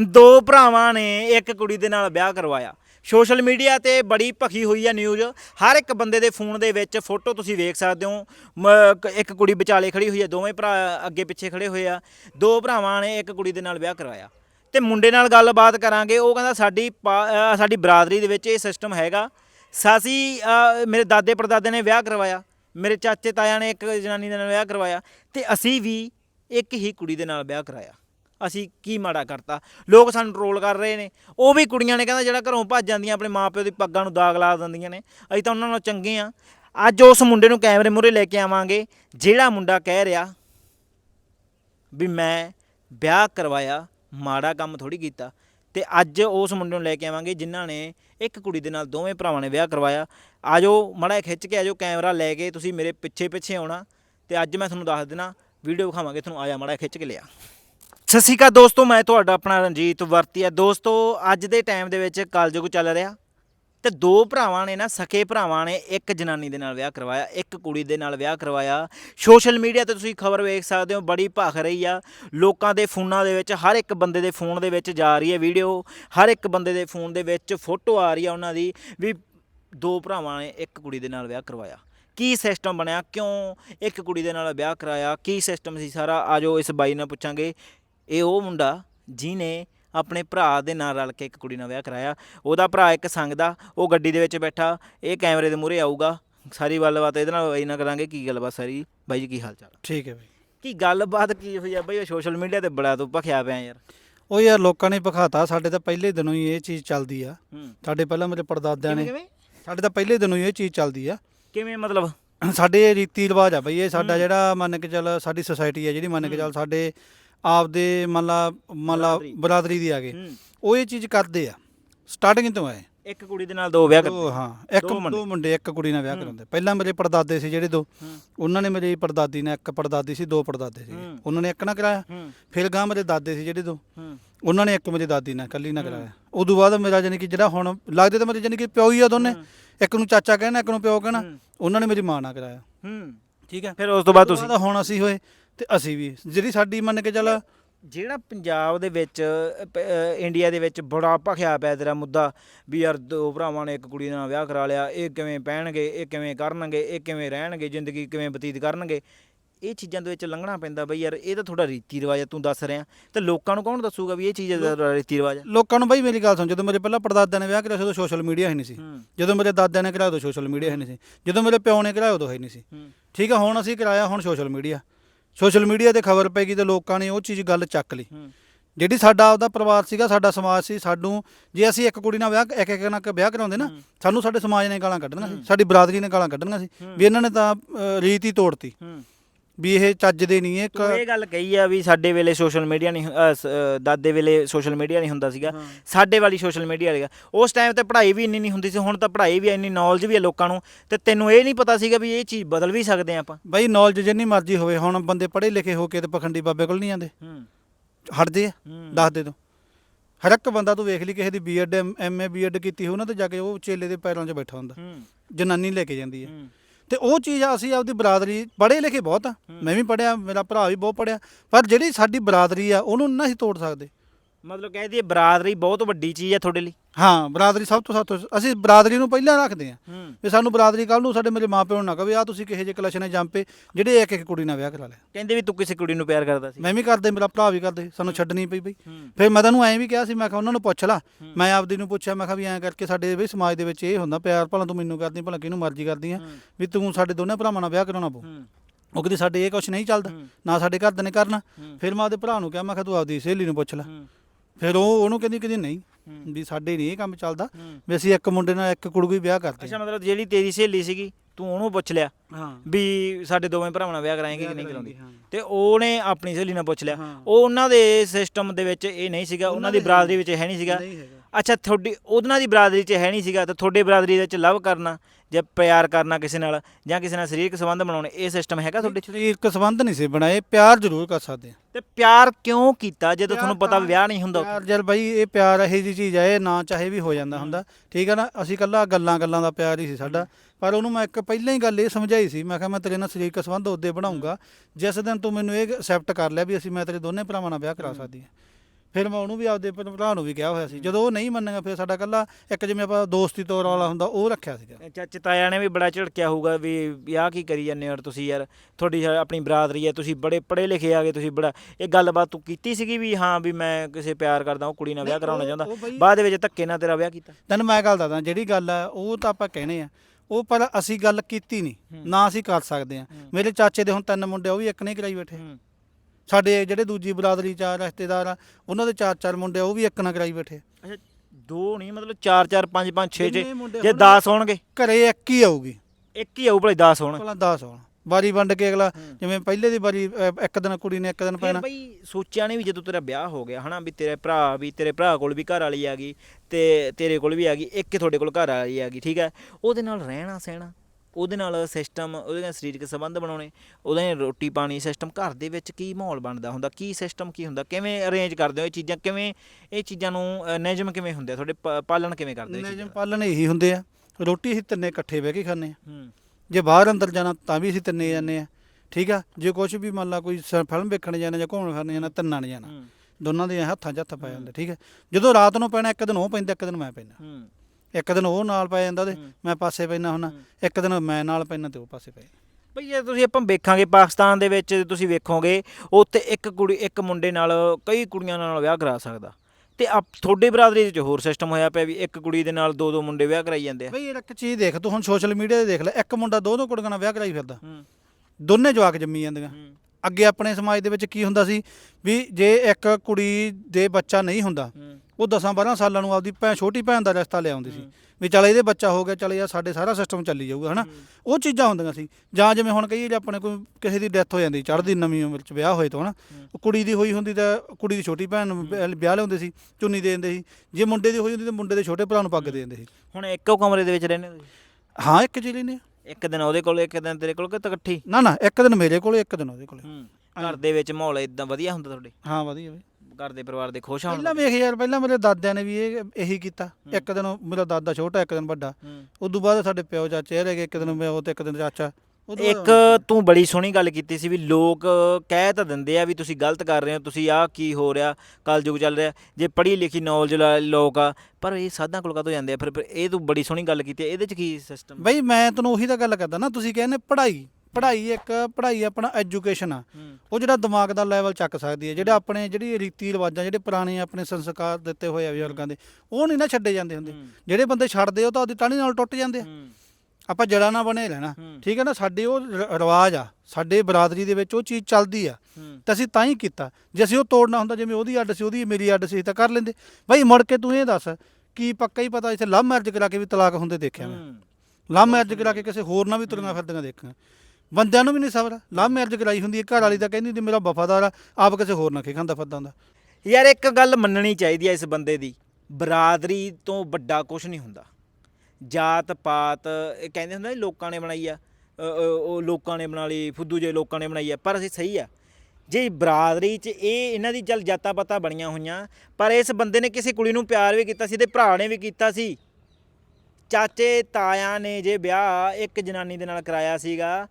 ਦੋ ਭਰਾਵਾਂ ਨੇ ਇੱਕ ਕੁੜੀ ਦੇ ਨਾਲ ਵਿਆਹ ਕਰਵਾਇਆ। ਸੋਸ਼ਲ ਮੀਡੀਆ ਤੇ ਬੜੀ ਭਖੀ ਹੋਈ ਹੈ ਨਿਊਜ਼। ਹਰ ਇੱਕ ਬੰਦੇ ਦੇ ਫੋਨ ਦੇ ਵਿੱਚ ਫੋਟੋ ਤੁਸੀਂ ਵੇਖ ਸਕਦੇ ਹੋ। ਮ- ਇੱਕ ਕੁੜੀ ਵਿਚਾਲੇ ਖੜੀ ਹੋਈ ਹੈ ਦੋਵੇਂ ਭਰਾ ਅੱਗੇ ਪਿੱਛੇ ਖੜੇ ਹੋਏ ਆ। ਦੋ ਭਰਾਵਾਂ ਨੇ ਇੱਕ ਕੁੜੀ ਦੇ ਨਾਲ ਵਿਆਹ ਕਰਵਾਇਆ। ਤੇ ਮੁੰਡੇ ਨਾਲ ਗੱਲਬਾਤ ਕਰਾਂਗੇ। ਉਹ ਕਹਿੰਦਾ ਸਾਡੀ ਪਾ- ਸਾਡੀ ਬਰਾਦਰੀ ਦੇ ਵਿੱਚ ਇਹ ਸਿਸਟਮ ਹੈਗਾ। ਸਾਸੀ ਮੇਰੇ ਦਾਦੇ ਪੜਦਾਦੇ ਨੇ ਵਿਆਹ ਕਰਵਾਇਆ। ਮੇਰੇ ਚਾਚੇ ਤਾਇਆ ਨੇ ਇੱਕ ਜਨਾਨੀ ਦੇ ਨਾਲ ਵਿਆਹ ਕਰਵਾਇਆ। ਤੇ ਅਸੀਂ ਵੀ ਇੱਕ ਹੀ ਕੁੜੀ ਦੇ ਨਾਲ ਵਿਆਹ ਕਰਾਇਆ। ਅਸੀਂ ਕੀ ਮਾੜਾ ਕਰਤਾ? ਲੋਕ ਸਾਨੂੰ ਟਰੋਲ ਕਰ ਰਹੇ ਨੇ। ਉਹ ਵੀ ਕੁੜੀਆਂ ਨੇ ਕਹਿੰਦਾ ਜਿਹੜਾ ਘਰੋਂ ਭੱਜ ਜਾਂਦੀਆਂ, ਆਪਣੇ ਮਾਪਿਓ ਦੀ ਪੱਗਾਂ ਨੂੰ ਦਾਗ ਲਾ ਦਿੰਦੀਆਂ ਨੇ। ਅਸੀਂ ਤਾਂ ਉਹਨਾਂ ਨਾਲੋਂ ਚੰਗੇ ਆ। ਅੱਜ ਉਸ ਮੁੰਡੇ ਨੂੰ ਕੈਮਰੇ ਮੂਹਰੇ ਲੈ ਕੇ ਆਵਾਂਗੇ, ਜਿਹੜਾ ਮੁੰਡਾ ਕਹਿ ਰਿਹਾ ਵੀ ਮੈਂ ਵਿਆਹ ਕਰਵਾਇਆ, ਮਾੜਾ ਕੰਮ ਥੋੜੀ ਕੀਤਾ। ਤੇ ਅੱਜ ਉਸ ਮੁੰਡੇ ਨੂੰ ਲੈ ਕੇ ਆਵਾਂਗੇ, ਜਿਨ੍ਹਾਂ ਨੇ ਇੱਕ ਕੁੜੀ ਦੇ ਨਾਲ ਦੋਵੇਂ ਭਰਾਵਾਂ ਨੇ ਵਿਆਹ ਕਰਵਾਇਆ। ਆਜੋ ਮੜਾ ਖਿੱਚ ਕੇ ਆਜੋ ਕੈਮਰਾ ਲੈ ਕੇ ਤੁਸੀਂ ਮੇਰੇ ਪਿੱਛੇ ਪਿੱਛੇ ਆਉਣਾ। ਤੇ ਅੱਜ ਮੈਂ ਤੁਹਾਨੂੰ ਦੱਸ ਦੇਣਾ ਵੀਡੀਓ ਵਿਖਾਵਾਂਗੇ, ਤੁਹਾਨੂੰ ਆਇਆ ਮੜਾ ਖਿੱਚ ਕੇ ਲਿਆ। ਸਤਿ ਸ਼੍ਰੀ ਅਕਾਲ ਦੋਸਤੋ, ਮੈਂ ਤੁਹਾਡਾ ਆਪਣਾ ਰਣਜੀਤ ਵਰਤੀਆ। ਦੋਸਤੋ, ਅੱਜ ਦੇ ਟਾਈਮ ਦੇ ਵਿੱਚ ਕਲਯੁਗ ਚੱਲ ਰਿਹਾ ਤੇ ਦੋ ਭਰਾਵਾਂ ਨੇ ਨਾ, ਸਕੇ ਭਰਾਵਾਂ ਨੇ ਇੱਕ ਜਨਾਨੀ ਦੇ ਨਾਲ ਵਿਆਹ ਕਰਵਾਇਆ, ਇੱਕ ਕੁੜੀ ਦੇ ਨਾਲ ਵਿਆਹ ਕਰਵਾਇਆ। ਸੋਸ਼ਲ ਮੀਡੀਆ ਤੇ ਤੁਸੀਂ ਖਬਰ ਵੇਖ ਸਕਦੇ ਹੋ, ਬੜੀ ਭਖ ਰਹੀ ਆ। ਲੋਕਾਂ ਦੇ ਫੋਨਾਂ ਦੇ ਵਿੱਚ, ਹਰ ਇੱਕ ਬੰਦੇ ਦੇ ਫੋਨ ਦੇ ਵਿੱਚ ਜਾ ਰਹੀ ਹੈ ਵੀਡੀਓ ਹਰ ਇੱਕ ਬੰਦੇ ਦੇ ਫੋਨ ਦੇ ਵਿੱਚ ਫੋਟੋ ਆ ਰਹੀ ਆ ਉਹਨਾਂ ਦੀ ਵੀ ਦੋ ਭਰਾਵਾਂ ਨੇ ਇੱਕ ਕੁੜੀ ਦੇ ਨਾਲ ਵਿਆਹ ਕਰਵਾਇਆ। ਕੀ ਸਿਸਟਮ ਬਣਿਆ, ਕਿਉਂ ਇੱਕ ਕੁੜੀ ਦੇ ਨਾਲ ਵਿਆਹ ਕਰਾਇਆ, ਕੀ ਸਿਸਟਮ ਸੀ ਸਾਰਾ, ਆਜੋ ਇਸ ਬਾਈ ਨਾਲ ਪੁੱਛਾਂਗੇ। ਇਹ ਉਹ ਮੁੰਡਾ ਜਿਹਨੇ ਆਪਣੇ ਭਰਾ ਦੇ ਨਾਲ ਰਲ ਕੇ ਇੱਕ ਕੁੜੀ ਨਾਲ ਵਿਆਹ ਕਰਾਇਆ। ਉਹਦਾ ਭਰਾ ਇੱਕ ਸੰਗ ਦਾ ਉਹ ਗੱਡੀ ਦੇ ਵਿੱਚ ਬੈਠਾ ਇਹ ਕੈਮਰੇ ਦੇ ਮੂਹਰੇ ਆਊਗਾ। ਸਾਰੀ ਗੱਲਬਾਤ ਇਹਦੇ ਨਾਲ ਬਾਈ ਨਾਲ ਕਰਾਂਗੇ ਕੀ ਗੱਲਬਾਤ ਸਾਰੀ। ਬਾਈ ਜੀ ਕੀ ਹਾਲ ਚਾਲ? ਠੀਕ ਹੈ ਬਈ। ਕੀ ਗੱਲਬਾਤ ਕੀ ਹੋਈ ਆ ਬਾਈ? ਉਹ ਸੋਸ਼ਲ ਮੀਡੀਆ ਤੇ ਬੜਾ ਤੂੰ ਭਖਿਆ ਪਿਆ ਯਾਰ। ਉਹ ਯਾਰ ਲੋਕਾਂ ਨੇ ਪਖਾਤਾ ਸਾਡੇ ਤਾਂ ਪਹਿਲੇ ਦਿਨੋਂ ਹੀ ਇਹ ਚੀਜ਼ ਚੱਲਦੀ ਆ। ਸਾਡੇ ਪਹਿਲਾਂ ਮੇਰੇ ਪੜਦਾਦਿਆਂ ਕਿਵੇਂ ਨੇ ਸਾਡੇ ਤਾਂ ਪਹਿਲੇ ਦਿਨੋਂ ਹੀ ਇਹ ਚੀਜ਼ ਚੱਲਦੀ ਆ। ਕਿਵੇਂ ਮਤਲਬ? ਸਾਡੇ ਰੀਤੀ ਰਿਵਾਜ ਆ ਬਈ ਇਹ ਸਾਡਾ। ਜਿਹੜਾ ਮੰਨ ਕੇ ਚੱਲ ਸਾਡੀ ਸੁਸਾਇਟੀ ਆ ਜਿਹੜੀ ਮੰਨ ਕੇ ਚੱਲ ਸਾਡੇ ਆਪਦੇ ਮੰਨ ਲਾ ਮੰਨ ਲਾ ਬਰਾਦਰੀ। ਬਰਾਦਰੀ ਦੀ ਆ ਗਏ। ਹੂੰ। ਉਹ ਇਹ ਚੀਜ਼ ਕਰਦੇ ਆ। ਸਟਾਰਟਿੰਗ ਤੋਂ ਆਏ ਇੱਕ ਕੁੜੀ ਦੇ ਨਾਲ ਦੋ ਵਿਆਹ ਉਹ ਕਰਦੇ ਹਾਂ। ਇੱਕ ਦੋ ਮੁੰਡੇ। ਦੋ ਮੁੰਡੇ ਇੱਕ ਕੁੜੀ ਨਾਲ ਵਿਆਹ ਹੂੰ। ਕਰਾਉਂਦੇ। ਪਹਿਲਾਂ ਮੇਰੇ ਪੜਦਾਦੇ ਸੀ ਜਿਹੜੇ ਦੋ। ਹੂੰ। ਉਹਨਾਂ ਨੇ ਮੇਰੀ ਪੜਦਾਦੀ ਨੇ ਇੱਕ ਪੜਦਾਦੀ ਸੀ ਦੋ ਪੜਦਾਦੇ ਸੀ। ਹੂੰ। ਉਹਨਾਂ ਨੇ ਇੱਕ ਨਾ ਕਰਾਇਆ। ਹੂੰ। ਫਿਰ ਗਾਂ ਮੇਰੇ ਦਾਦੇ ਸੀ ਜਿਹੜੇ ਦੋ। ਹੂੰ। ਉਹਨਾਂ ਨੇ ਇੱਕ ਮੇਰੀ ਦਾਦੀ ਨਾਲ ਇਕੱਲੀ ਨਾਲ ਹੂੰ। ਕਰਾਇਆ। ਉਦੋਂ ਬਾਅਦ ਮੇਰਾ ਜਾਨੀ ਕਿ ਜਿਹੜਾ ਹੁਣ ਲੱਗਦੇ ਤਾਂ ਮੇਰੇ ਜਾਨੀ ਕਿ ਪਿਓ ਹੀ ਆ ਦੋਨੇ। ਹੂੰ। ਇੱਕ ਨੂੰ ਚਾਚਾ ਕਹਿਣਾ ਇੱਕ ਨੂੰ ਪਿਓ ਕਹਿਣਾ। ਹੂੰ। ਉਹਨਾਂ ਨੇ ਮੇਰੀ ਮਾਂ ਨਾਲ ਕਰਾਇਆ। ਹੂੰ। ਠੀਕ ਹੈ ਫਿਰ ਉਸ ਤੋਂ ਬਾਅਦ ਤੁਸੀਂ ਬਾਅਦ ਹੁਣ ਅਸੀਂ ਹੋਏ। ਤੇ ਅਸੀਂ ਵੀ ਜਿਹੜੀ ਸਾਡੀ ਮੰਨ ਕੇ ਚੱਲ ਜਿਹੜਾ ਪੰਜਾਬ ਦੇ ਵਿੱਚ ਪ- ਇੰਡੀਆ ਦੇ ਵਿੱਚ ਬੜਾ ਭਖਿਆ ਪਿਆ ਤੇਰਾ ਮੁੱਦਾ ਵੀ ਯਾਰ ਦੋ ਭਰਾਵਾਂ ਨੇ ਇੱਕ ਕੁੜੀ ਨਾਲ ਵਿਆਹ ਕਰਾ ਲਿਆ ਇਹ ਕਿਵੇਂ ਪਹਿਣਗੇ ਇਹ ਕਿਵੇਂ ਕਰਨਗੇ ਇਹ ਕਿਵੇਂ ਰਹਿਣਗੇ ਜ਼ਿੰਦਗੀ ਕਿਵੇਂ ਬਤੀਤ ਕਰਨਗੇ ਇਹ ਚੀਜ਼ਾਂ ਦੇ ਵਿੱਚ ਲੰਘਣਾ ਪੈਂਦਾ ਬਈ ਯਾਰ ਇਹ ਤਾਂ ਤੁਹਾਡਾ ਰੀਤੀ ਰਿਵਾਜ ਆ ਤੂੰ ਦੱਸ ਰਿਹਾ। ਤੇ ਲੋਕਾਂ ਨੂੰ ਕੌਣ ਦੱਸੂਗਾ ਵੀ ਇਹ ਚੀਜ਼ ਦਾ ਰੀਤੀ ਰਿਵਾਜ ਆ? ਲੋਕਾਂ ਨੂੰ ਬਈ ਮੇਰੀ ਗੱਲ ਸੁਣ ਜਦੋਂ ਮੇਰੇ ਪਹਿਲਾਂ ਪੜਦਾਦਿਆਂ ਨੇ ਵਿਆਹ ਕਰਾਇਆ ਸੀ ਉਦੋਂ ਸੋਸ਼ਲ ਮੀਡੀਆ ਹੀ ਨਹੀਂ ਸੀ। ਹੂੰ। ਜਦੋਂ ਮੇਰੇ ਦਾਦਿਆਂ ਨੇ ਕਰਾਇਆ ਉਦੋਂ ਸੋਸ਼ਲ ਮੀਡੀਆ ਹੀ ਨਹੀਂ ਸੀ। ਜਦੋਂ ਮੇਰੇ ਪਿਓ ਨੇ ਕਰਾਇਆ ਉਦੋਂ ਹੈ ਨਹੀਂ ਸੀ। ਹੂੰ। ਠੀਕ ਹੈ ਹੁਣ ਅਸੀਂ ਕਰਾਇਆ ਹੁਣ ਸੋਸ਼ਲ ਮੀਡੀਆ ਸੋਸ਼ਲ ਮੀਡੀਆ ਤੇ ਖਬਰ ਪੈ ਗਈ ਤੇ ਲੋਕਾਂ ਨੇ ਉਹ ਚੀਜ਼ ਗੱਲ ਚੱਕ ਲਈ ਹੂੰ ਜਿਹੜੀ ਸਾਡਾ ਆਪਦਾ ਪਰਿਵਾਰ ਸੀਗਾ ਸਾਡਾ ਸਮਾਜ ਸੀ ਸਾਨੂੰ ਜੇ ਅਸੀਂ ਇੱਕ ਕੁੜੀ ਨਾਲ ਵਿਆਹ ਇੱਕ ਇੱਕ ਨਾਲ ਵਿਆਹ ਕਰਾਉਂਦੇ ਨਾ। ਸਾਨੂੰ ਸਾਡੇ ਸਮਾਜ ਨੇ ਗਾਲਾਂ ਕੱਢਣੀਆਂ ਸੀ। ਸਾਡੀ ਬਰਾਦਰੀ ਨੇ ਗਾਲਾਂ ਕੱਢਣੀਆਂ ਸੀ। ਵੀ ਇਹਨਾਂ ਨੇ ਤਾਂ ਰੀਤ ਹੀ ਤੋੜਤੀ ਹੂੰ ਵੀ ਇਹ ਚੱਜ ਦੇ ਨਹੀਂ ਤੂੰ ਇਹ ਗੱਲ ਕਹੀ ਆ ਵੀ ਸਾਡੇ ਵੇਲੇ ਸੋਸ਼ਲ ਮੀਡੀਆ ਨਹੀਂ ਸ- ਦਾਦੇ ਵੇਲੇ ਸੋਸ਼ਲ ਮੀਡੀਆ ਨਹੀਂ ਹੁੰਦਾ ਸੀਗਾ। ਸਾਡੇ ਵਾਲੀ ਸੋਸ਼ਲ ਮੀਡੀਆ ਵਾਲੀਗਾ ਉਸ ਟਾਈਮ ਤੇ ਪੜ੍ਹਾਈ ਵੀ ਇੰਨੀ ਨਹੀਂ ਹੁੰਦੀ ਸੀ ਹੁਣ ਤਾਂ ਪੜ੍ਹਾਈ ਵੀ ਇੰਨੀ ਨੌਲੇਜ ਵੀ ਹੈ ਲੋਕਾਂ ਨੂੰ ਤੇ ਤੈਨੂੰ ਇਹ ਨਹੀਂ ਪਤਾ ਸੀਗਾ ਵੀ ਇਹ ਚੀਜ਼ ਬਦਲ ਵੀ ਸਕਦੇ ਆ ਆਪਾਂ। ਬਈ ਨੌਲੇਜ ਜਿੰਨੀ ਮਰਜ਼ੀ ਹੋਵੇ ਹੁਣ ਬੰਦੇ ਪੜ੍ਹੇ ਲਿਖੇ ਹੋ ਕੇ ਤੇ ਪਖੰਡੀ ਬਾਬੇ ਕੋਲ ਨਹੀਂ ਜਾਂਦੇ ਹੂੰ। ਹਟਦੇ ਆ ਹੂੰ। ਦੱਸ ਦੇ ਤੂੰ। ਹਰ ਇੱਕ ਬੰਦਾ ਤੂੰ ਵੇਖ ਲਈ ਕਿਸੇ ਦੀ ਬੀਐਡ ਐਮਏ ਬੀਐਡ ਕੀਤੀ ਹੋ ਨਾ ਤੇ ਜਾ ਕੇ ਉਹ ਚੇਲੇ ਦੇ ਪੈਰਾਂ 'ਚ ਬੈਠਾ ਹੁੰਦਾ। ਹੂੰ। ਜਨਾਨੀ ਲੈ ਕੇ ਜਾਂਦੀ ਹੈ ਹੂੰ। ਤੇ ਉਹ ਚੀਜ਼ ਆ ਅਸੀਂ ਆਪਦੀ ਬਰਾਦਰੀ ਪੜ੍ਹੇ ਲਿਖੇ ਬਹੁਤ ਆ। ਮੈਂ ਵੀ ਪੜਿਆ ਮੇਰਾ ਭਰਾ ਵੀ ਬਹੁਤ ਪੜਿਆ ਪਰ ਜਿਹੜੀ ਸਾਡੀ ਬਰਾਦਰੀ ਆ ਉਹਨੂੰ ਨਹੀਂ ਅਸੀਂ ਤੋੜ ਸਕਦੇ। ਮਤਲਬ ਕਹਿ ਦਈਏ ਬਰਾਦਰੀ ਬਹੁਤ ਵੱਡੀ ਚੀਜ਼ ਹੈ ਤੁਹਾਡੇ ਲਈ? ਹਾਂ ਬਰਾਦਰੀ ਸਭ ਤੋਂ ਸਭ ਤੋਂ ਅਸੀਂ ਬਰਾਦਰੀ ਨੂੰ ਪਹਿਲਾਂ ਰੱਖਦੇ ਆ ਹੂੰ। ਵੀ ਸਾਨੂੰ ਬਰਾਦਰੀ ਕੱਲ ਨੂੰ ਸਾਡੇ ਮੇਰੇ ਮਾਪਿਓ ਨੂੰ ਨਾ ਕਹੇ ਆ ਤੁਸੀਂ ਕਿਹੇ ਜਿਹੇ ਕਲੇਸ਼ਨੇ ਜੰਪੇ ਜਿਹੜੇ ਇੱਕ ਇੱਕ ਕੁੜੀ ਨਾਲ ਵਿਆਹ ਕਰਾ ਲਿਆ। ਕਹਿੰਦੇ ਵੀ ਤੂੰ ਕਿਸੇ ਕੁੜੀ ਨੂੰ ਪਿਆਰ ਕਰਦਾ ਸੀ। ਮੈਂ ਵੀ ਕਰਦੇ ਮੇਰਾ ਭਰਾ ਵੀ ਕਰਦੇ ਸਾਨੂੰ ਛੱਡਣੀ ਪਈ ਬਈ। ਹੂੰ। ਫਿਰ ਮੈਂ ਤੈਨੂੰ ਐਂ ਵੀ ਕਿਹਾ ਸੀ ਮੈਂ ਕਿਹਾ ਉਹਨਾਂ ਨੂੰ ਪੁੱਛ ਲਾ। ਮੈਂ ਆਪਦੀ ਨੂੰ ਪੁੱਛਿਆ ਮੈਂ ਕਿਹਾ ਵੀ ਐਂ ਕਰਕੇ ਸਾਡੇ ਵੀ ਸਮਾਜ ਦੇ ਵਿੱਚ ਇਹ ਹੁੰਦਾ ਪਿਆਰ ਭਲਾ ਤੂੰ ਮੈਨੂੰ ਕਰਦੀ ਭਲਾ ਕਿਹਨੂੰ ਮਰਜ਼ੀ ਕਰਦੀ ਆ ਵੀ ਤੂੰ ਸਾਡੇ ਦੋਨੇ ਭਰਾਵਾਂ ਨਾਲ ਵਿਆਹ ਕਰਾਉਣਾ ਪਊ। ਹੂੰ। ਉਹ ਕਹਿੰਦੀ ਸਾਡੇ ਇਹ ਕੁਝ ਨਹੀਂ ਚੱਲਦਾ। ਨਾ ਸਾਡੇ ਘਰ ਦੇ ਨੇ ਕਰਨਾ। ਫਿਰ ਮੈਂ ਆਪਦੇ ਭਰਾ ਨੂੰ ਕਿਹਾ ਮੈਂ ਕਿਹਾ ਤੂੰ ਆਪਦੀ ਸਹੇਲੀ ਨੂੰ ਪੁੱਛ ਲੈ। ਹੂੰ। ਫਿਰ ਉਹ ਉਹਨੂੰ ਕਹਿੰਦੀ ਕਹਿੰਦੀ ਨਹੀਂ। ਵੀ ਸਾਡੇ ਨਹੀਂ ਇਹ ਕੰਮ ਚੱਲਦਾ ਵੀ ਅਸੀਂ ਇੱਕ ਮੁੰਡੇ ਨਾਲ ਇੱਕ ਕੁੜੀ ਵੀ ਵਿਆਹ ਕਰਦੇ ਅੱਛਾ ਮਤਲਬ ਜਿਹੜੀ ਤੇਰੀ ਸਹੇਲੀ ਸੀਗੀ ਤੂੰ ਉਹਨੂੰ ਪੁੱਛ ਲਿਆ ਹਾਂ। ਵੀ ਸਾਡੇ ਦੋਵੇਂ ਭਰਾਵਾਂ ਨਾਲ ਵਿਆਹ ਕਰਾਏਂਗੇ ਕਿ ਨਹੀਂ ਕਰਾਉਂਦੀ। ਤੇ ਉਹਨੇ ਆਪਣੀ ਸਹੇਲੀ ਨਾਲ ਪੁੱਛ ਲਿਆ। ਉਹ ਉਹਨਾਂ ਦੇ ਸਿਸਟਮ ਦੇ ਵਿੱਚ ਇਹ ਨਹੀਂ ਸੀਗਾ ਉਹਨਾਂ ਦੀ ਬਰਾਦਰੀ ਵਿੱਚ ਹੈ ਨਹੀਂ ਸੀਗਾ। ਅੱਛਾ ਤੁਹਾਡੀ ਉਹਨਾਂ ਦੀ ਬਰਾਦਰੀ 'ਚ ਹੈ ਨਹੀਂ ਸੀਗਾ ਤੇ ਤੁਹਾਡੇ ਬਰਾਦਰੀ ਦੇ ਵਿੱਚ ਲਵ ਕਰਨਾ ਜਾਂ ਪਿਆਰ ਕਰਨਾ ਕਿਸੇ ਨਾਲ ਜਾਂ ਕਿਸੇ ਨਾਲ ਸਰੀਰਕ ਸੰਬੰਧ ਬਣਾਉਣੇ ਇਹ ਸਿਸਟਮ ਹੈਗਾ ਤੁਹਾਡੇ 'ਚ? ਸਰੀਰਕ ਸੰਬੰਧ ਨਹੀਂ ਸੀ ਬਣਾਏ ਪਿਆਰ ਜ਼ਰੂਰ ਕਰ ਸਕਦੇ ਆ ਤੇ ਪਿਆਰ ਕਿਉਂ ਕੀਤਾ ਜਦੋਂ ਤੁਹਾਨੂੰ ਪਤਾ ਵਿਆਹ ਨਹੀਂ ਹੁੰਦਾ ਪਿਆਰ ਜਲ ਬਾਈ ਇਹ ਪਿਆਰ ਇਹੋ ਜੀ ਚੀਜ਼ ਹੈ ਇਹ ਨਾ ਚਾਹੇ ਵੀ ਹੋ ਜਾਂਦਾ ਹੁੰਦਾ। ਠੀਕ ਹੈ ਨਾ ਅਸੀਂ ਕੱਲਾ ਗੱਲਾਂ ਗੱਲਾਂ ਦਾ ਪਿਆਰ ਹੀ ਸੀ ਸਾਡਾ। ਪਰ ਉਹਨੂੰ ਮੈਂ ਇੱਕ ਪਹਿਲਾਂ ਹੀ ਗੱਲ ਇਹ ਸਮਝਾਈ ਸੀ ਮੈਂ ਕਿਹਾ ਮੈਂ ਤੇਰੇ ਨਾਲ ਸਰੀਰਕ ਸੰਬੰਧ ਉਹਦੇ ਬਣਾਉਂਗਾ। ਜਿਸ ਦਿਨ ਤੂੰ ਮੈਨੂੰ ਇਹ ਐਕਸੈਪਟ ਕਰ ਲਿਆ ਵੀ ਅਸੀਂ ਮੈਂ ਤੇਰੇ ਦੋਨੇ ਭਰਾਵਾਂ ਨਾਲ ਵਿਆਹ ਕਰਾ ਸਕਦੀ ਹਾਂ। ਫਿਰ ਮੈਂ ਉਹਨੂੰ ਵੀ ਆਪਦੇ ਭ- ਭਰਾ ਨੂੰ ਵੀ ਕਿਹਾ ਹੋਇਆ ਸੀ। ਜਦੋਂ ਉਹ ਨਹੀਂ ਮੰਨੇਗਾ ਫਿਰ ਸਾਡਾ ਕੱਲਾ ਇੱਕ ਜਿਵੇਂ ਆਪਾਂ ਦੋਸਤੀ ਤੌਰ ਵਾਲਾ ਹੁੰਦਾ ਉਹ ਰੱਖਿਆ ਸੀਗਾ। ਚਾਚੇ ਤਾਇਆ ਨੇ ਵੀ ਬੜਾ ਝਿੜਕਿਆ ਹੋਊਗਾ ਵੀ ਵੀ ਆਹ ਕੀ ਕਰੀ ਜਾਂਦੇ ਹੋ ਯਾਰ ਤੁਸੀਂ ਯਾਰ? ਤੁਹਾਡੀ ਆਪਣੀ ਬਰਾਦਰੀ ਹੈ ਤੁਸੀਂ ਬੜੇ ਪੜ੍ਹੇ ਲਿਖੇ ਆਗੇ ਤੁਸੀਂ ਬੜਾ ਇਹ ਗੱਲਬਾਤ ਤੂੰ ਕੀਤੀ ਸੀਗੀ ਵੀ ਹਾਂ ਵੀ ਮੈਂ ਕਿਸੇ ਪਿਆਰ ਕਰਦਾ ਉਹ ਕੁੜੀ ਨਾਲ ਵਿਆਹ ਕਰਾਉਣਾ ਚਾਹੁੰਦਾ? ਉਹ ਬਈ- ਬਾਅਦ ਦੇ ਵਿੱਚ ਧੱਕੇ ਨਾਲ ਤੇਰਾ ਵਿਆਹ ਕੀਤਾ। ਤੈਨੂੰ ਮੈਂ ਗੱਲ ਦੱਸਦਾ ਜਿਹੜੀ ਗੱਲ ਆ ਉਹ ਤਾਂ ਆਪਾਂ ਕਹਿਣੇ ਆ। ਉਹ ਪਰ ਅਸੀਂ ਗੱਲ ਕੀਤੀ ਨਹੀਂ ਨਾ ਅਸੀਂ ਕਰ ਸਕਦੇ ਆ। ਮੇਰੇ ਚਾਚੇ ਦੇ ਹੁਣ ਤਿੰਨ ਮੁੰਡੇ ਆ, ਉਹ ਵੀ ਇੱਕ ਨਹੀਂ ਕਰਾਈ ਬੈਠੇ। ਸਾਡੇ ਜਿਹੜੇ ਦੂਜੀ ਬਰਾਦਰੀ ਚਾਰ ਰਿਸ਼ਤੇਦਾਰ ਆ ਉਹਨਾਂ ਦੇ ਚਾਰ ਚਾਰ ਮੁੰਡੇ ਆ, ਉਹ ਵੀ ਇੱਕ ਨਾ ਕਰਾਈ ਬੈਠੇ ਅੱਛਾ ਦੋ ਨਹੀਂ ਮਤਲਬ 4 4 5 5 6 ਜਿੰਨੇ 6 ਮੁੰਡੇ ਜੇ ਹੋਣਗੇ- 10 ਹੋਣਗੇ? ਘਰੇ ਇੱਕ ਹੀ ਆਊਗੀ। ਇੱਕ ਹੀ ਆਊ ਭਲੇ 10 ਹੋਣ। ਭਲਾ 10 ਹੋਣ। ਵਾਰੀ ਵੰਡ ਕੇ ਅਗਲਾ ਜਿਵੇਂ ਪਹਿਲੇ ਦੀ ਵਾਰੀ ਇੱਕ ਦਿਨ ਕੁੜੀ ਨੇ ਇੱਕ ਦਿਨ ਫਿਰ ਪੈਣਾ। ਬਈ ਸੋਚਿਆ ਨਹੀਂ ਵੀ ਜਦੋਂ ਤੇਰਾ ਵਿਆਹ ਹੋ ਗਿਆ ਹਨਾ ਵੀ ਤੇਰੇ ਭਰਾ ਵੀ ਤੇਰੇ ਭਰਾ ਕੋਲ ਵੀ ਘਰ ਵਾਲੀ ਆ ਗਈ ਤੇ ਤੇਰੇ ਕੋਲ ਵੀ ਆ ਗਈ ਇੱਕ ਹੀ ਤੁਹਾਡੇ ਕੋਲ ਘਰ ਵਾਲੀ ਆ ਗਈ ਠੀਕ ਹੈ? ਉਹਦੇ ਨਾਲ ਰਹਿਣਾ ਸਹਿਣਾ ਉਹਦੇ ਨਾਲ ਸਿਸਟਮ ਉਹਦੇ ਨਾਲ ਸਰੀਰਕ ਸੰਬੰਧ ਬਣਾਉਣੇ ਉਹਦੇ ਨਾਲ ਰੋਟੀ ਪਾਣੀ ਸਿਸਟਮ ਘਰ ਦੇ ਵਿੱਚ ਕੀ ਮਾਹੌਲ ਬਣਦਾ ਹੁੰਦਾ ਕੀ ਸਿਸਟਮ ਕੀ ਹੁੰਦਾ ਕਿਵੇਂ ਅਰੇਂਜ ਕਰਦੇ ਹੋ ਇਹ ਚੀਜ਼ਾਂ ਕਿਵੇਂ ਇਹ ਚੀਜ਼ਾਂ ਨੂੰ ਨਿਯਮ ਕਿਵੇਂ ਹੁੰਦੇ ਆ ਤੁਹਾਡੇ ਪਾਲਣ ਕਿਵੇਂ ਕਰਦੇ ਹੋ ਨਿਯਮ? ਪਾਲਣ ਇਹੀ ਹੁੰਦੇ ਆ। ਰੋਟੀ ਅਸੀਂ ਤਿੰਨੇ ਇਕੱਠੇ ਬਹਿ ਕੇ ਖਾਂਦੇ ਆ ਜੇ ਬਾਹਰ ਅੰਦਰ ਜਾਣਾ ਤਾਂ ਵੀ ਅਸੀਂ ਤਿੰਨੇ ਜਾਂਦੇ ਆ ਠੀਕ ਆ? ਜੇ ਕੁਝ ਵੀ ਮੰਨ ਲਾ ਕੋਈ ਫਿਲਮ ਵੇਖਣ ਜਾਣਾ ਜਾਂ ਘੁੰਮਣ ਫਿਰਨ ਜਾਣਾ ਤਿੰਨਾਂ ਨੇ ਜਾਣਾ। ਦੋਨਾਂ ਦੇ ਹੱਥਾਂ 'ਚ ਹੱਥ ਪੈ ਜਾਂਦੇ ਠੀਕ ਹੈ ਜਦੋਂ ਰਾਤ ਨੂੰ ਪੈਣਾ ਇੱਕ ਦਿਨ ਉਹ ਪੈਂਦਾ ਇੱਕ ਦਿਨ ਮੈਂ ਪੈਂਦਾ। ਹੂੰ। ਇੱਕ ਦਿਨ ਉਹ ਨਾਲ ਪੈ ਜਾਂਦਾ ਹੂੰ। ਮੈਂ ਪਾਸੇ ਪੈਂਦਾ ਹੁੰਨਾ ਇੱਕ ਦਿਨ ਮੈਂ ਨਾਲ ਪੈਂਦਾ ਤੇ ਉਹ ਪਾਸੇ ਪੈ ਭਈ ਜੇ ਤੁਸੀਂ ਆਪਾਂ ਵੇਖਾਂਗੇ ਪਾਕਿਸਤਾਨ ਦੇ ਵਿੱਚ ਤੁਸੀਂ ਵੇਖੋਗੇ ਉੱਥੇ ਇੱਕ ਕੁੜੀ ਇੱਕ ਮੁੰਡੇ ਨਾਲ ਕਈ ਕੁੜੀਆਂ ਨਾਲ ਵਿਆਹ ਕਰਾ ਸਕਦਾ। ਤੇ ਆਪ ਤੁਹਾਡੇ ਬਰਾਦਰੀ ਦੇ ਵਿੱਚ ਹੋਰ ਸਿਸਟਮ ਹੋਇਆ ਪਿਆ ਵੀ ਇੱਕ ਕੁੜੀ ਦੇ ਨਾਲ ਦੋ ਦੋ ਮੁੰਡੇ ਵਿਆਹ ਕਰਾਈ ਜਾਂਦੇ ਆ। ਬਈ ਇਹ ਇੱਕ ਚੀਜ਼ ਦੇਖ ਤੂੰ ਹੁਣ ਸੋਸ਼ਲ ਮੀਡੀਆ ਤੇ ਦੇਖ ਲੈ ਇੱਕ ਮੁੰਡਾ ਦੋ ਦੋ ਕੁੜੀਆਂ ਨਾਲ ਵਿਆਹ ਕਰਾਈ ਫਿਰਦਾ। ਦੋਨੇ ਜਵਾਕ ਜੰਮੀ ਜਾਂਦੀਆਂ। ਅੱਗੇ ਆਪਣੇ ਸਮਾਜ ਦੇ ਵਿੱਚ ਕੀ ਹੁੰਦਾ ਸੀ ਵੀ ਜੇ ਇੱਕ ਕੁੜੀ ਦੇ ਬੱਚਾ ਨਹੀਂ ਹੁੰਦਾ ਉਹ 10 12 ਸਾਲਾਂ ਨੂੰ ਆਪਦੀ ਭੈਣ ਛੋਟੀ ਭੈਣ ਦਾ ਰਿਸ਼ਤਾ ਲਿਆਉਂਦੀ ਸੀ। ਵੀ ਚੱਲ ਇਹਦੇ ਬੱਚਾ ਹੋ ਗਿਆ ਚੱਲ ਯਾਰ ਸਾਡੇ ਸਾਰਾ ਸਿਸਟਮ ਚੱਲੀ ਜਾਊਗਾ ਹਨਾ? ਉਹ ਚੀਜ਼ਾਂ ਹੁੰਦੀਆਂ ਸੀ। ਜਾਂ ਜਿਵੇਂ ਹੁਣ ਕਹੀਏ ਜੇ ਆਪਣੇ ਕੋਈ ਕਿਸੇ ਦੀ ਡੈਥ ਹੋ ਜਾਂਦੀ ਚੜ੍ਹਦੀ ਨਵੀਂ ਉਮਰ 'ਚ ਵਿਆਹ ਹੋਏ ਤੋਂ ਹਨਾ? ਕੁੜੀ ਦੀ ਹੋਈ ਹੁੰਦੀ ਤਾਂ ਕੁੜੀ ਦੀ ਛੋਟੀ ਭੈਣ ਨੂੰ ਵਿਆਹ ਲਿਆਉਂਦੇ ਸੀ ਚੁੰਨੀ ਦੇ ਦਿੰਦੇ ਸੀ। ਜੇ ਮੁੰਡੇ ਦੀ ਹੋਈ ਹੁੰਦੀ ਤਾਂ ਮੁੰਡੇ ਦੇ ਛੋਟੇ ਭਰਾ ਨੂੰ ਪੱਗ ਦੇ ਦਿੰਦੇ ਸੀ। ਹੁਣ ਇੱਕੋ ਕਮਰੇ ਦੇ ਵਿੱਚ ਰਹਿੰਦੇ ਹੋ ਤੁਸੀਂ? ਹਾਂ ਇੱਕ ਜਿਹੜੇ ਨੇ ਇੱਕ ਦਿਨ ਉਹਦੇ ਕੋਲ ਇੱਕ ਦਿਨ ਤੇਰੇ ਕੋਲ ਕਿ ਇਕੱਠੀ? ਨਾ ਨਾ ਇੱਕ ਦਿਨ ਮੇਰੇ ਕੋਲ ਇੱਕ ਦਿਨ ਉਹਦੇ ਕੋਲ। ਘਰ ਦੇ ਵਿੱਚ ਮਾਹੌਲ ਇਦਾਂ ਵਧੀਆ ਹੁੰਦਾ ਤੁਹਾਡੇ? ਹਾਂ ਵਧੀਆ ਬਈ। ਘਰ ਦੇ ਪਰਿਵਾਰ ਦੇ ਖੁਸ਼ ਹੋਣ ਪਹਿਲਾਂ ਵੇਖ ਯਾਰ ਪਹਿਲਾਂ ਮੇਰੇ ਦਾਦਿਆਂ ਨੇ ਵੀ ਇਹ ਇਹੀ ਕੀਤਾ। ਇੱਕ ਦਿਨ ਮੇਰਾ ਦਾਦਾ ਛੋਟਾ ਇੱਕ ਦਿਨ ਵੱਡਾ। ਉਦੋਂ ਬਾਅਦ ਸਾਡੇ ਪਿਓ ਚਾਚੇ ਰਹਿ ਗਏ ਇੱਕ ਦਿਨ ਮੈਂ ਉਹ ਤੇ ਇੱਕ ਦਿਨ ਚਾਚਾ। ਇੱਕ ਤੂੰ ਬੜੀ ਸੋਹਣੀ ਗੱਲ ਕੀਤੀ ਸੀ ਵੀ ਲੋਕ ਕਹਿ ਤਾਂ ਦਿੰਦੇ ਆ ਵੀ ਤੁਸੀਂ ਗਲਤ ਕਰ ਰਹੇ ਹੋ ਤੁਸੀਂ ਆਹ ਕੀ ਹੋ ਰਿਹਾ ਕਲਯੁਗ ਚੱਲ ਰਿਹਾ। ਜੇ ਪੜ੍ਹੀ ਲਿਖੀ ਨੌਲੇਜ ਲੋਕ ਆ ਪਰ ਇਹ ਸਾਧਾਂ ਕੋਲ ਕਦੋਂ ਜਾਂਦੇ ਆ? ਫਿਰ ਇਹ ਤੂੰ ਬੜੀ ਸੋਹਣੀ ਗੱਲ ਕੀਤੀ ਇਹਦੇ ਚ ਕੀ ਸਿਸਟਮ ਬਈ ਮੈਂ ਤੈਨੂੰ ਉਹੀ ਤਾਂ ਗੱਲ ਕਰਦਾ ਨਾ ਤੁਸੀਂ ਕਹਿੰਦੇ ਪੜ੍ਹਾਈ। ਪੜ੍ਹਾਈ ਇੱਕ ਪੜ੍ਹਾਈ ਆਪਣਾ ਐਜੂਕੇਸ਼ਨ ਆ। ਉਹ ਜਿਹੜਾ ਦਿਮਾਗ ਦਾ ਲੈਵਲ ਚੱਕ ਸਕਦੀ ਹੈ ਜਿਹੜਾ ਆਪਣੇ ਜਿਹੜੀ ਰੀਤੀ ਰਿਵਾਜਾਂ ਜਿਹੜੇ ਪੁਰਾਣੇ ਆਪਣੇ ਸੰਸਕਾਰ ਦਿੱਤੇ ਹੋਏ ਆ ਬਜ਼ੁਰਗਾਂ ਦੇ ਉਹ ਨਹੀਂ ਨਾ ਛੱਡੇ ਜਾਂਦੇ ਹੁੰਦੇ। ਜਿਹੜੇ ਬੰਦੇ ਛੱਡਦੇ ਉਹ ਤਾਂ ਉਹਦੀ ਟਾਣੀ ਨਾਲ ਟੁੱਟ ਜਾਂਦੇ ਆ। ਆਪਾਂ ਜੜਾ ਨਾ ਬਣੇ ਰਹਿਣਾ। ਹੂੰ। ਠੀਕ ਹੈ ਨਾ ਸਾਡੇ ਉਹ ਰਿਵਾਜ ਆ ਸਾਡੇ ਬਰਾਦਰੀ ਦੇ ਵਿੱਚ ਉਹ ਚੀਜ਼ ਚੱਲਦੀ ਆ। ਤੇ ਅਸੀਂ ਤਾਂ ਹੀ ਕੀਤਾ। ਜੇ ਅਸੀਂ ਉਹ ਤੋੜਨਾ ਹੁੰਦਾ ਜਿਵੇਂ ਉਹਦੀ ਅੱਡ ਸੀ ਉਹਦੀ ਮੇਰੀ ਅੱਡ ਸੀ ਤਾਂ ਕਰ ਲੈਂਦੇ। ਬਾਈ ਮੁੜ ਕੇ ਤੂੰ ਇਹ ਦੱਸ ਕੀ ਪੱਕਾ ਹੀ ਪਤਾ ਇੱਥੇ ਲਵ ਮੈਰਿਜ ਕਰਾ ਕੇ ਵੀ ਤਲਾਕ ਹੁੰਦੇ ਦੇਖਿਆ ਮੈਂ। ਲਵ ਮੈਰਿਜ ਕਰਾ ਕੇ ਕਿਸੇ ਹੋਰ ਨਾਲ ਵੀ ਤੁਰੀਆਂ ਫਿਰਦੀਆਂ ਦੇਖਾਂ। ਬੰਦਿਆਂ ਨੂੰ ਵੀ ਨਹੀਂ ਸਬਰ। ਲਵ ਮੈਰਿਜ ਕਰਾਈ ਹੁੰਦੀ ਹੈ, ਘਰ ਵਾਲੀ ਤਾਂ ਕਹਿੰਦੀ ਹੁੰਦੀ, ਮੇਰਾ ਵਫਾਦਾਰ ਆ, ਆਪ ਕਿਸੇ ਹੋਰ ਨਾਲ ਖੇ ਖਾਂਦਾ ਫਿਰਦਾ ਹੁੰਦਾ। ਯਾਰ ਇੱਕ ਗੱਲ ਮੰਨਣੀ ਚਾਹੀਦੀ ਹੈ ਇਸ ਬੰਦੇ ਦੀ, ਬਰਾਦਰੀ ਤੋਂ ਵੱਡਾ ਕੁਝ ਨਹੀਂ ਹੁੰਦਾ। ਜਾਤ ਪਾਤ, ਇਹ ਕਹਿੰਦੇ ਹੁੰਦੇ ਨੇ, ਲੋਕਾਂ ਨੇ ਬਣਾਈ ਆ ਉਹ ਲੋਕਾਂ ਨੇ ਬਣਾ ਲਈ, ਫੁੱਦੂ ਜੇ ਲੋਕਾਂ ਨੇ ਬਣਾਈ ਆ, ਪਰ ਅਸੀਂ ਸਹੀ ਆ। ਜੇ ਬਰਾਦਰੀ 'ਚ ਇਹ, ਇਹਨਾਂ ਦੀ ਚੱਲ ਜਾਤਾਂ ਪਾਤਾਂ ਬਣੀਆਂ ਹੋਈਆਂ, ਪਰ ਇਸ ਬੰਦੇ ਨੇ ਕਿਸੇ ਕੁੜੀ ਨੂੰ ਪਿਆਰ ਵੀ ਕੀਤਾ ਸੀ ਤੇ ਭਰਾ ਨੇ ਵੀ ਕੀਤਾ ਸੀ। ਚਾਚੇ ਤਾਇਆਂ ਨੇ ਜੇ ਵਿਆਹ ਇੱਕ ਜਨਾਨੀ ਦੇ ਨਾਲ ਕਰਾਇਆ ਸੀਗਾ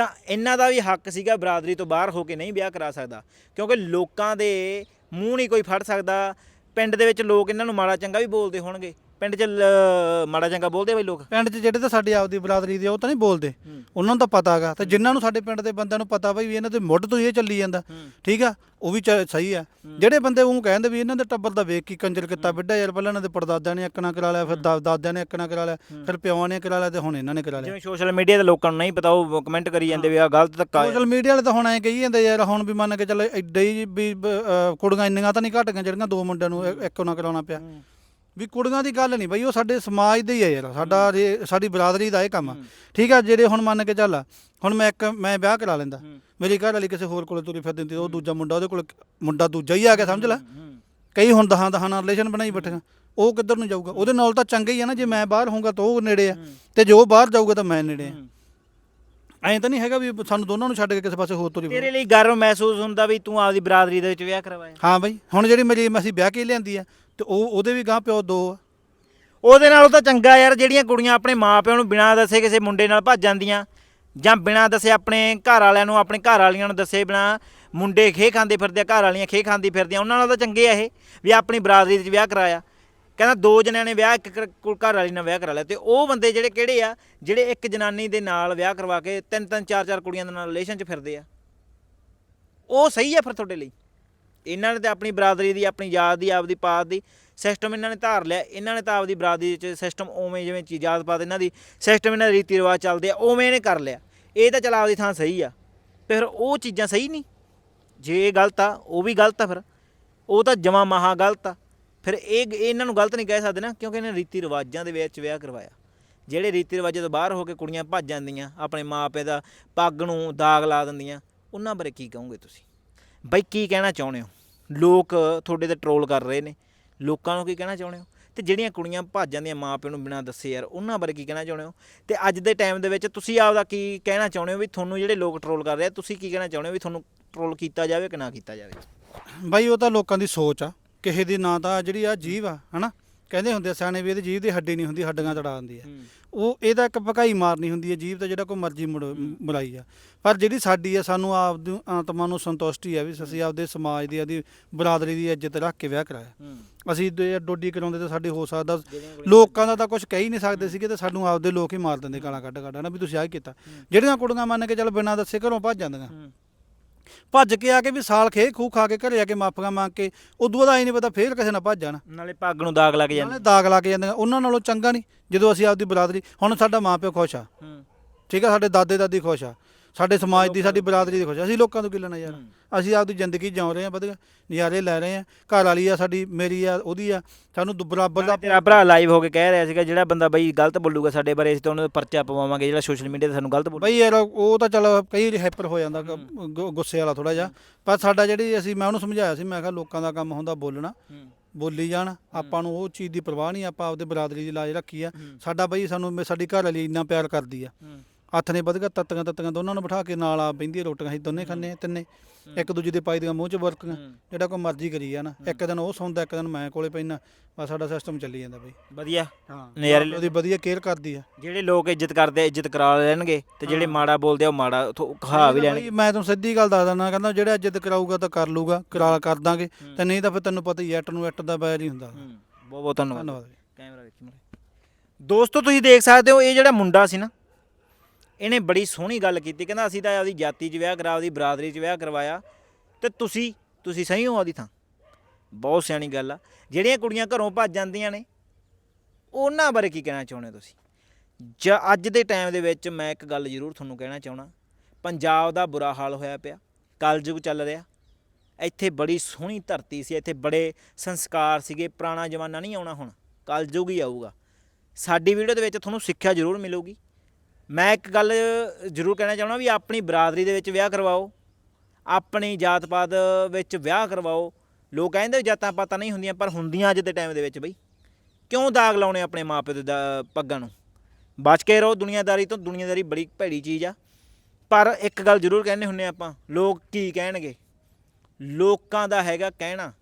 ਤਾਂ ਇਹਨਾਂ ਦਾ ਵੀ ਹੱਕ ਸੀਗਾ ਬਰਾਦਰੀ ਤੋਂ ਬਾਹਰ ਹੋ ਕੇ ਨਹੀਂ ਵਿਆਹ ਕਰਾ ਸਕਦਾ। ਕਿਉਂਕਿ ਲੋਕਾਂ ਦੇ ਮੂੰਹ ਨਹੀਂ ਕੋਈ ਫੜ ਸਕਦਾ। ਪਿੰਡ ਦੇ ਵਿੱਚ ਲੋਕ ਇਹਨਾਂ ਨੂੰ ਮਾੜਾ ਚੰਗਾ ਵੀ ਬੋਲਦੇ ਹੋਣਗੇ। ਪਿੰਡ 'ਚ ਲ- ਮਾੜਾ ਚੰਗਾ ਬੋਲਦੇ ਆ ਬਈ ਲੋਕ? ਪਿੰਡ 'ਚ ਜਿਹੜੇ ਤਾਂ ਸਾਡੀ ਆਪਦੀ ਬਰਾਦਰੀ ਦੇ ਉਹ ਤਾਂ ਨਹੀਂ ਬੋਲਦੇ। ਉਹਨਾਂ ਨੂੰ ਤਾਂ ਪਤਾ ਹੈਗਾ। ਤੇ ਜਿਨ੍ਹਾਂ ਨੂੰ ਸਾਡੇ ਪਿੰਡ ਦੇ ਬੰਦਿਆਂ ਨੂੰ ਪਤਾ ਬਈ ਵੀ ਇਹਨਾਂ ਦੇ ਮੁੱਢ ਤੋਂ ਹੀ ਇਹ ਚੱਲੀ ਜਾਂਦਾ। ਠੀਕ ਆ? ਉਹ ਵੀ ਚ- ਸਹੀ ਆ। ਜਿਹੜੇ ਬੰਦੇ ਉਹ ਕਹਿੰਦੇ ਵੀ ਇਹਨਾਂ ਦੇ ਟੱਬਰ ਦਾ ਵੇਖ ਕੀ ਕੰਜਰ ਕੀਤਾ ਬਿੱਡਾ ਯਾਰ ਪਹਿਲਾਂ ਇਹਨਾਂ ਦੇ ਪੜਦਾਦਿਆਂ ਨੇ ਨਾ ਕਰਾ ਲਿਆ ਫਿਰ ਦਾ- ਦਾਦਿਆਂ ਨੇ ਇੱਕ ਨਾ ਕਰਾ ਲਿਆ ਫਿਰ ਪਿਓਾਂ ਨੇ ਕਰਾ ਲਿਆ ਤੇ ਹੁਣ ਇਹਨਾਂ ਨੇ ਕਰਾ ਲਿਆ। ਜਿਵੇਂ ਸੋਸ਼ਲ ਮੀਡੀਆ ਤੇ ਲੋਕਾਂ ਨੂੰ ਨਹੀਂ ਪਤਾ ਉਹ ਕਮੈਂਟ ਕਰੀ ਜਾਂਦੇ ਵੀ ਆ ਗਲਤ ਧੱਕਾ ਸੋਸ਼ਲ ਮੀਡੀਆ ਵਾਲੇ ਤਾਂ ਹੁਣ ਐ ਕਹੀ ਜਾਂਦੇ ਯਾਰ ਹੁਣ ਵੀ ਮੰਨ ਕੇ ਚੱਲ ਐਡੇ ਹੀ ਵੀ ਬ- ਅਹ ਕੁੜੀਆਂ ਇੰਨੀਆਂ ਤਾਂ ਨਹੀਂ ਘਟ ਗਈਆਂ ਜਿਹੜੀਆਂ ਦੋ ਮੁੰਡਿਆਂ ਨੂੰ ਇ- ਇੱਕੋ ਨਾ ਕਰਾਉਣਾ ਪਿਆ। ਵੀ ਕੁੜੀਆਂ ਦੀ ਗੱਲ ਨਹੀਂ ਬਈ ਉਹ ਸਾਡੇ ਸਮਾਜ ਦੇ ਹੀ ਆ ਯਾਰ। ਸਾਡਾ ਸਾਡੀ ਬਰਾਦਰੀ ਦਾ ਇਹ ਕੰਮ ਆ। ਠੀਕ ਆ ਜਿਹੜੇ ਹੁਣ ਮੰਨ ਕੇ ਚੱਲ ਹੁਣ ਮੈਂ ਇੱਕ ਮੈਂ ਵਿਆਹ ਕਰਾ ਲੈਂਦਾ। ਮੇਰੀ ਘਰ ਵਾਲੀ ਕਿਸੇ ਹੋਰ ਕੋਲੇ ਤੁਰੀ ਫਿਰਦੀ ਹੁੰਦੀ ਉਹ ਦੂਜਾ ਮੁੰਡਾ ਉਹਦੇ ਕੋਲ ਮੁੰਡਾ ਦੂਜਾ ਹੀ ਆ ਗਿਆ ਸਮਝ ਲੈ। ਕਈ ਹੁਣ ਦਹਾਂ ਦਹਾਂ ਨਾਲ ਰਿਲੇਸ਼ਨ ਬਣਾਈ ਬੈਠੀਆਂ ਉਹ ਕਿੱਧਰ ਨੂੰ ਜਾਊਗਾ? ਉਹਦੇ ਨਾਲ ਤਾਂ ਚੰਗਾ ਹੀ ਆ ਨਾ ਜੇ ਮੈਂ ਬਾਹਰ ਹੋਊਗਾ ਤਾਂ ਉਹ ਨੇੜੇ ਆ। ਤੇ ਜੇ ਉਹ ਬਾਹਰ ਜਾਊਗਾ ਤਾਂ ਮੈਂ ਨੇੜੇ ਆ। ਐਂ ਤਾਂ ਨਹੀਂ ਹੈਗਾ ਵੀ ਸਾਨੂੰ ਦੋਨਾਂ ਨੂੰ ਛੱਡ ਕੇ ਕਿਸੇ ਪਾਸੇ ਹੋਰ ਤੁਰੀ ਫਿਰੋ। ਤੇਰੇ ਲਈ ਗਰਵ ਮਹਿਸੂਸ ਹੁੰਦਾ ਵੀ ਤੂੰ ਆਪਦੀ ਬਰਾਦਰੀ ਦੇ ਵਿੱਚ ਵਿਆਹ ਕਰਵਾਇਆ। ਹਾਂ ਬਈ ਹੁਣ ਜਿਹੜੀ ਮੇਰੀ ਅਸੀਂ ਵਿਆਹ ਕੇ ਲਿਆਂਦੀ ਆ ਤੇ ਉਹ ਉਹਦੇ ਵੀ ਗਾਂ ਪਿਓ ਦੋ ਆ। ਉਹਦੇ ਨਾਲੋਂ ਤਾਂ ਚੰਗਾ ਯਾਰ, ਜਿਹੜੀਆਂ ਕੁੜੀਆਂ ਆਪਣੇ ਮਾਪਿਆਂ ਨੂੰ ਬਿਨਾਂ ਦੱਸੇ ਕਿਸੇ ਮੁੰਡੇ ਨਾਲ ਭੱਜ ਜਾਂਦੀਆਂ, ਜਾਂ ਬਿਨਾਂ ਦੱਸੇ ਆਪਣੇ ਘਰ ਵਾਲਿਆਂ ਨੂੰ, ਆਪਣੇ ਘਰ ਵਾਲੀਆਂ ਨੂੰ ਦੱਸੇ ਬਿਨਾਂ ਮੁੰਡੇ ਖੇ ਖਾਂਦੇ ਫਿਰਦੇ ਆ, ਘਰ ਵਾਲੀਆਂ ਖੇ ਖਾਂਦੀ ਫਿਰਦੀਆਂ, ਉਹਨਾਂ ਨਾਲ ਤਾਂ ਚੰਗੇ ਆ ਇਹ, ਵੀ ਆਪਣੀ ਬਰਾਦਰੀ ਦੇ ਵਿੱਚ ਵਿਆਹ ਕਰਾਇਆ। ਕਹਿੰਦਾ ਦੋ ਜਣਿਆਂ ਨੇ ਵਿਆਹ, ਇੱਕ ਘਰ ਘਰ ਵਾਲੀ ਨਾਲ ਵਿਆਹ ਕਰਾ ਲਿਆ। ਤੇ ਉਹ ਬੰਦੇ ਜਿਹੜੇ ਕਿਹੜੇ ਆ, ਜਿਹੜੇ ਇੱਕ ਜਨਾਨੀ ਦੇ ਨਾਲ ਵਿਆਹ ਕਰਵਾ ਕੇ ਤਿੰਨ ਤਿੰਨ ਚਾਰ ਚਾਰ ਕੁੜੀਆਂ ਦੇ ਨਾਲ ਰਿਲੇਸ਼ਨ 'ਚ ਫਿਰਦੇ ਆ। ਉਹ ਸਹੀ ਆ ਫਿਰ ਤੁਹਾਡੇ ਲਈ? ਇਹਨਾਂ ਨੇ ਤਾਂ ਆਪਣੀ ਬਰਾਦਰੀ ਦੀ, ਆਪਣੀ ਯਾਦ ਦੀ, ਆਪਦੀ ਪਾਤ ਦੀ ਸਿਸਟਮ ਇਹਨਾਂ ਨੇ ਧਾਰ ਲਿਆ। ਇਹਨਾਂ ਨੇ ਤਾਂ ਆਪਦੀ ਬਰਾਦਰੀ 'ਚ ਸਿਸਟਮ ਉਵੇਂ ਜਿਵੇਂ ਚੀਜ਼ ਯਾਦ ਪਾਤ ਇਹਨਾਂ ਦੀ ਸਿਸਟਮ ਇਹਨਾਂ ਦੇ ਰੀਤੀ ਰਿਵਾਜ ਚੱਲਦੇ ਆ, ਉਵੇਂ ਇਹਨੇ ਕਰ ਲਿਆ। ਇਹ ਤਾਂ ਚਲ ਆਪਦੀ ਥਾਂ ਸਹੀ ਆ। ਤੇ ਫਿਰ ਉਹ ਚੀਜ਼ਾਂ ਸਹੀ ਨਹੀਂ? ਜੇ ਇਹ ਗਲਤ ਆ, ਉਹ ਵੀ ਗਲਤ ਆ ਫਿਰ। ਉਹ ਤਾਂ ਜਮਾ ਮਹਾ ਗਲਤ ਆ। ਫਿਰ ਇਹ ਇਹ ਇਹਨਾਂ ਨੂੰ ਗਲਤ ਨਹੀਂ ਕਹਿ ਸਕਦੇ ਨਾ, ਕਿਉਂਕਿ ਇਹਨਾਂ ਰੀਤੀ ਰਿਵਾਜਾਂ ਦੇ ਵਿੱਚ ਵਿਆਹ ਕਰਵਾਇਆ। ਜਿਹੜੇ ਰੀਤੀ ਰਿਵਾਜਾਂ ਤੋਂ ਬਾਹਰ ਹੋ ਕੇ ਕੁੜੀਆਂ ਭੱਜ ਜਾਂਦੀਆਂ, ਆਪਣੇ ਮਾਪੇ ਦਾ ਪੱਗ ਨੂੰ ਦਾਗ ਲਾ ਦਿੰਦੀਆਂ, ਉਹਨਾਂ ਬਾਰੇ ਕੀ ਕਹੋਗੇ ਤੁਸੀਂ? ਬਾਈ ਕੀ ਕਹਿਣਾ ਚਾਹੁੰਦੇ ਹੋ? ਲੋਕ ਤੁਹਾਡੇ ਤੇ ਟਰੋਲ ਕਰ ਰਹੇ ਨੇ। ਲੋਕਾਂ ਨੂੰ ਕੀ ਕਹਿਣਾ ਚਾਹੁੰਦੇ ਹੋ? ਤੇ ਜਿਹੜੀਆਂ ਕੁੜੀਆਂ ਭੱਜ ਜਾਂਦੀਆਂ ਮਾਪਿਆਂ ਨੂੰ ਬਿਨਾਂ ਦੱਸੇ ਯਾਰ, ਉਹਨਾਂ ਬਾਰੇ ਕੀ ਕਹਿਣਾ ਚਾਹੁੰਦੇ ਹੋ? ਤੇ ਅੱਜ ਦੇ ਟਾਈਮ ਦੇ ਵਿੱਚ ਤੁਸੀਂ ਆਪਦਾ ਕੀ ਕਹਿਣਾ ਚਾਹੁੰਦੇ ਹੋ ਵੀ ਤੁਹਾਨੂੰ ਜਿਹੜੇ ਲੋਕ ਟਰੋਲ ਕਰ ਰਹੇ ਆ, ਤੁਸੀਂ ਕੀ ਕਹਿਣਾ ਚਾਹੁੰਦੇ ਹੋ ਵੀ ਤੁਹਾਨੂੰ ਟਰੋਲ ਕੀਤਾ ਜਾਵੇ ਕਿ ਨਾ ਕੀਤਾ ਜਾਵੇ? ਬਾਈ ਉਹ ਤਾਂ ਲੋਕਾਂ ਦੀ ਸੋਚ ਆ। ਕਿਸੇ ਦੀ ਨਾ ਤਾਂ ਜਿਹੜੀ ਆ ਜੀਵ ਆ, ਹਨਾ? ਕਹਿੰਦੇ ਹੁੰਦੇ ਸਿਆਣੇ ਵੀ ਇਹਦੀ ਜੀਵ ਦੀ ਹੱਡੀ ਨਹੀਂ ਹੁੰਦੀ ਹੱਡੀਆਂ ਤੜਾ ਦਿੰਦੀ ਆ। ਉਹ ਇਹਦਾ ਇੱਕ ਭਕਾਈ ਮਾਰਨੀ ਹੁੰਦੀ ਹੈ ਜੀਵ ਤਾਂ ਜਿਹੜਾ ਕੋਈ ਮਰਜ਼ੀ ਮੁੜਾਈ ਆ। ਪਰ ਜਿਹੜੀ ਸਾਡੀ ਆ ਸਾਨੂੰ ਆਪ ਦੀ ਆਤਮਾ ਨੂੰ ਸੰਤੁਸ਼ਟੀ ਆ ਵੀ ਅਸੀਂ ਆਪਦੇ ਸਮਾਜ ਦੀ ਆਦੀ ਬਰਾਦਰੀ ਦੀ ਇੱਜ਼ਤ ਰੱਖ ਕੇ ਵਿਆਹ ਕਰਾਇਆ। ਅਸੀਂ ਡੋਡੀ ਕਰਾਉਂਦੇ ਤਾਂ ਸਾਡੇ ਹੋ ਸਕਦਾ ਲੋਕਾਂ ਦਾ ਤਾਂ ਕੁਝ ਕਹਿ ਹੀ ਨਹੀਂ ਸਕਦੇ ਸੀਗੇ ਤੇ ਸਾਨੂੰ ਆਪਦੇ ਲੋਕ ਹੀ ਮਾਰ ਦਿੰਦੇ ਗਾਲਾਂ ਕੱਢ ਕੱਢ ਨਾ ਵੀ ਤੁਸੀਂ ਆਹ ਕੀਤਾ। ਜਿਹੜੀਆਂ ਕੁੜੀਆਂ ਮੰਨ ਕੇ ਚੱਲ ਬਿਨਾਂ ਦੱਸੇ ਘਰੋਂ ਭੱਜ ਜਾਂਦੀਆਂ। ਭੱਜ ਕੇ ਆ ਕੇ ਵੀ ਸਾਲ ਖੇ ਖੂ ਖਾ ਕੇ ਘਰੇ ਆ ਕੇ ਮਾਫੀਆਂ ਮੰਗ ਕੇ ਉਦੋਂ ਬਾਅਦ ਆਈ ਨਹੀਂ ਪਤਾ ਫੇਰ ਕਿਸੇ ਨਾਲ ਭੱਜ ਜਾਣਾ। ਨਾਲੇ ਪੱਗ ਨੂੰ ਦਾਗ ਲੱਗ ਜਾਂਦਾ। ਨਾਲੇ ਦਾਗ ਲਾ ਕੇ ਜਾਂਦੀਆਂ ਉਹਨਾਂ ਨਾਲੋਂ ਚੰਗਾ ਨਹੀਂ ਜਦੋਂ ਅਸੀਂ ਆਪਦੀ ਬਰਾਦਰੀ ਹੁਣ ਸਾਡਾ ਮਾਪਿਓ ਖੁਸ਼ ਆ। ਠੀਕ ਆ ਸਾਡੇ ਦਾਦੇ ਦਾਦੀ ਖੁਸ਼ ਆ। ਸਾਡੇ ਸਮਾਜ ਦੀ ਸਾਡੀ ਬਰਾਦਰੀ ਦੀ ਖੁਸ਼ ਅਸੀਂ ਲੋਕਾਂ ਤੋਂ ਕੀ ਲੈਣਾ ਯਾਰ। ਅਸੀਂ ਆਪਦੀ ਜ਼ਿੰਦਗੀ ਜਿਉ ਰਹੇ ਆ ਵਧੀਆ ਨਜ਼ਾਰੇ ਲੈ ਰਹੇ ਆ। ਘਰ ਵਾਲੀ ਆ ਸਾਡੀ ਮੇਰੀ ਆ ਉਹਦੀ ਆ। ਸਾਨੂੰ ਦੁ- ਬਰਾਬਰ ਦਾ ਤੇਰਾ ਭਰਾ ਲਾਈਵ ਹੋ ਕੇ ਕਹਿ ਰਿਹਾ ਸੀਗਾ ਜਿਹੜਾ ਬੰਦਾ ਬਈ ਗਲਤ ਬੋਲੂਗਾ ਸਾਡੇ ਬਾਰੇ ਅਸੀਂ ਤਾਂ ਉਹਨੂੰ ਪਰਚਾ ਪਵਾਵਾਂਗੇ ਜਿਹੜਾ ਸੋਸ਼ਲ ਮੀਡੀਆ ਤੇ ਸਾਨੂੰ ਗਲਤ ਬੋਲੂ ਬਈ ਯਾਰ ਉਹ ਤਾਂ ਚਲ ਕਈ ਵਾਰੀ ਹਾਈਪਰ ਹੋ ਜਾਂਦਾ ਗੁ- ਗੁੱਸੇ ਵਾਲਾ ਥੋੜਾ ਜਿਹਾ। ਪਰ ਸਾਡਾ ਜਿਹੜੀ ਅਸੀਂ ਮੈਂ ਉਹਨੂੰ ਸਮਝਾਇਆ ਸੀ ਮੈਂ ਕਿਹਾ ਲੋਕਾਂ ਦਾ ਕੰਮ ਹੁੰਦਾ ਬੋਲਣਾ ਬੋਲੀ ਜਾਣ। ਆਪਾਂ ਨੂੰ ਉਹ ਚੀਜ਼ ਦੀ ਪਰਵਾਹ ਨਹੀਂ ਆਪਾਂ ਆਪਦੇ ਬਰਾਦਰੀ ਦੀ ਲਾਜ ਰੱਖੀ ਆ। ਸਾਡਾ ਬਈ ਸਾਨੂੰ ਸਾਡੀ ਘਰ ਵਾਲੀ ਇੰਨਾ ਪਿਆਰ ਕਰਦੀ ਆ। ਹੱਥ ਨੇ ਵਧੀਆ ਤੱਤੀਆਂ ਤੱਤੀਆਂ ਦੋਨਾਂ ਨੂੰ ਬਿਠਾ ਕੇ ਨਾਲ ਆ ਬਹਿੰਦੀ ਰੋਟੀਆਂ ਅਸੀਂ ਦੋਨੇ ਖਾਂਦੇ ਆ ਤਿੰਨੇ। ਇੱਕ ਦੂਜੇ ਦੇ ਪਾਈ ਦੀਆਂ ਮੂੰਹ 'ਚ ਵਰਕੀਆਂ ਜਿਹੜਾ ਕੋਈ ਮਰਜ਼ੀ ਕਰੀ ਨਾ ਇੱਕ ਦਿਨ ਉਹ ਸੌਂਦਾ ਇੱਕ ਦਿਨ ਮੈਂ ਕੋਲੇ ਪੈਣਾ ਬਸ ਸਾਡਾ ਸਿਸਟਮ ਚੱਲੀ ਜਾਂਦਾ ਬਈ। ਵਧੀਆ। ਹਾਂ। ਨਜ਼ਾਰੇ ਉਹਦੀ ਵਧੀਆ ਕੇਅਰ ਕਰਦੀ ਆ। ਜਿਹੜੇ ਲੋਕ ਇੱਜ਼ਤ ਕਰਦੇ ਇੱਜ਼ਤ ਕਰਾ ਲੈਣਗੇ ਤੇ ਜਿਹੜੇ ਮਾੜਾ ਬੋਲਦੇ ਆ ਉਹ ਮਾੜਾ ਉਥੋਂ ਖਾ ਵੀ ਲੈਣਗੇ। ਮੈਂ ਤੁਹਾਨੂੰ ਸਿੱਧੀ ਗੱਲ ਦੱਸ ਦਿੰਦਾ ਕਹਿੰਦਾ ਜਿਹੜਾ ਇੱਜ਼ਤ ਕਰਾਊਗਾ ਤਾਂ ਕਰ ਲੂਗਾ ਕਰਾ ਕਰ ਦਾਂਗੇ। ਤੇ ਨਹੀਂ ਤਾਂ ਫਿਰ ਤੈਨੂੰ ਪਤਾ ਹੀ ਐ, ਇੱਟ ਨੂੰ ਇੱਟ ਦਾ ਬੈਰ ਹੀ ਹੁੰਦਾ। ਬਹੁਤ ਬਹੁਤ ਧੰਨਵਾਦ। ਕੈਮਰਾ ਵੇਖੀ ਮਰੇ। ਦੋਸਤੋ ਤੁਸੀਂ ਦੇਖ ਸਕਦੇ ਹੋ ਇਹ ਜਿਹੜਾ ਮੁੰਡਾ ਸੀ ਨਾ ਇਹਨੇ ਬੜੀ ਸੋਹਣੀ ਗੱਲ ਕੀਤੀ, ਕਹਿੰਦਾ ਅਸੀਂ ਤਾਂ ਆਪਦੀ ਜਾਤੀ 'ਚ ਵਿਆਹ ਕਰਾ, ਆਪਦੀ ਬਰਾਦਰੀ 'ਚ ਵਿਆਹ ਕਰਵਾਇਆ ਤੇ ਤੁਸੀਂ ਤੁਸੀਂ ਸਹੀ ਹੋ ਆਪਦੀ ਥਾਂ। ਬਹੁਤ ਸਿਆਣੀ ਗੱਲ ਆ। ਜਿਹੜੀਆਂ ਕੁੜੀਆਂ ਘਰੋਂ ਭੱਜ ਜਾਂਦੀਆਂ ਨੇ, ਉਹਨਾਂ ਬਾਰੇ ਕੀ ਕਹਿਣਾ ਚਾਹੁੰਦੇ ਹੋ ਤੁਸੀਂ? ਜਾਂ ਅੱਜ ਦੇ ਟਾਈਮ ਦੇ ਵਿੱਚ ਮੈਂ ਇੱਕ ਗੱਲ ਜ਼ਰੂਰ ਤੁਹਾਨੂੰ ਕਹਿਣਾ ਚਾਹਣਾ ਪੰਜਾਬ ਦਾ ਬੁਰਾ ਹਾਲ ਹੋਇਆ ਪਿਆ ਕਲਯੁਗ ਚੱਲ ਰਿਹਾ। ਇੱਥੇ ਬੜੀ ਸੋਹਣੀ ਧਰਤੀ ਸੀ, ਇੱਥੇ ਬੜੇ ਸੰਸਕਾਰ ਸੀਗੇ, ਪੁਰਾਣਾ ਜ਼ਮਾਨਾ ਨਹੀਂ ਆਉਣਾ ਹੁਣ ਕਲਯੁਗ ਹੀ ਆਊਗਾ। ਸਾਡੀ ਵੀਡੀਓ ਦੇ ਵਿੱਚ ਤੁਹਾਨੂੰ ਸਿੱਖਿਆ ਜ਼ਰੂਰ ਮਿਲੂਗੀ। ਮੈਂ ਇੱਕ ਗੱਲ ਜ਼ਰੂਰ ਕਹਿਣਾ ਚਾਹੁੰਦਾ ਵੀ ਆਪਣੀ ਬਰਾਦਰੀ ਦੇ ਵਿੱਚ ਵਿਆਹ ਕਰਵਾਓ, ਆਪਣੀ ਜਾਤ ਪਾਤ ਵਿੱਚ ਵਿਆਹ ਕਰਵਾਓ। ਲੋਕ ਕਹਿੰਦੇ ਜਾਤਾਂ ਪਾਤਾਂ ਨਹੀਂ ਹੁੰਦੀਆਂ, ਪਰ ਹੁੰਦੀਆਂ ਅੱਜ ਦੇ ਟਾਈਮ ਦੇ ਵਿੱਚ ਬਈ। ਕਿਉਂ ਦਾਗ ਲਾਉਣੇ ਆਪਣੇ ਮਾਪੇ ਦੇ ਦਾ- ਪੱਗਾਂ ਨੂੰ? ਬਚ ਕੇ ਰਹੋ ਦੁਨੀਆਦਾਰੀ ਤੋਂ, ਦੁਨੀਆਦਾਰੀ ਬੜੀ ਭੈੜੀ ਚੀਜ਼ ਆ। ਪਰ ਇੱਕ ਗੱਲ ਜ਼ਰੂਰ ਕਹਿੰਦੇ ਹੁੰਨੇ ਆਪਾਂ, ਲੋਕ ਕੀ ਕਹਿਣਗੇ? ਲੋਕਾਂ ਦਾ ਹੈਗਾ ਕਹਿਣਾ।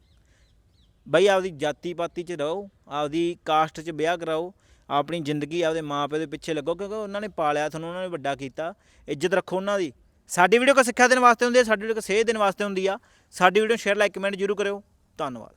ਬਈ ਆਪਦੀ ਜਾਤੀ ਪਾਤੀ 'ਚ ਰਹੋ, ਆਪਦੀ ਕਾਸਟ 'ਚ ਵਿਆਹ ਕਰਾਓ ਆਪਣੀ ਜ਼ਿੰਦਗੀ ਆਪਦੇ ਮਾਪੇ ਦੇ ਪਿੱਛੇ ਲੱਗੋ, ਕਿਉਂਕਿ ਉਹਨਾਂ ਨੇ ਪਾਲਿਆ, ਤੁਹਾਨੂੰ ਉਹਨਾਂ ਨੇ ਵੱਡਾ ਕੀਤਾ। ਇੱਜ਼ਤ ਰੱਖੋ ਉਹਨਾਂ ਦੀ। ਸਾਡੀ ਵੀਡੀਓ ਕੋ ਸਿੱਖਿਆ ਦੇਣ ਵਾਸਤੇ ਹੁੰਦੀ ਹੈ, ਸਾਡੀ ਵੀਡੀਓ ਕੋ ਸੇਧ ਦੇਣ ਵਾਸਤੇ ਹੁੰਦੀ ਆ। ਸਾਡੀ ਵੀਡੀਓ ਸ਼ੇਅਰ ਲਾਈਕ ਕਮੈਂਟ ਜ਼ਰੂਰ ਕਰਿਓ। ਧੰਨਵਾਦ।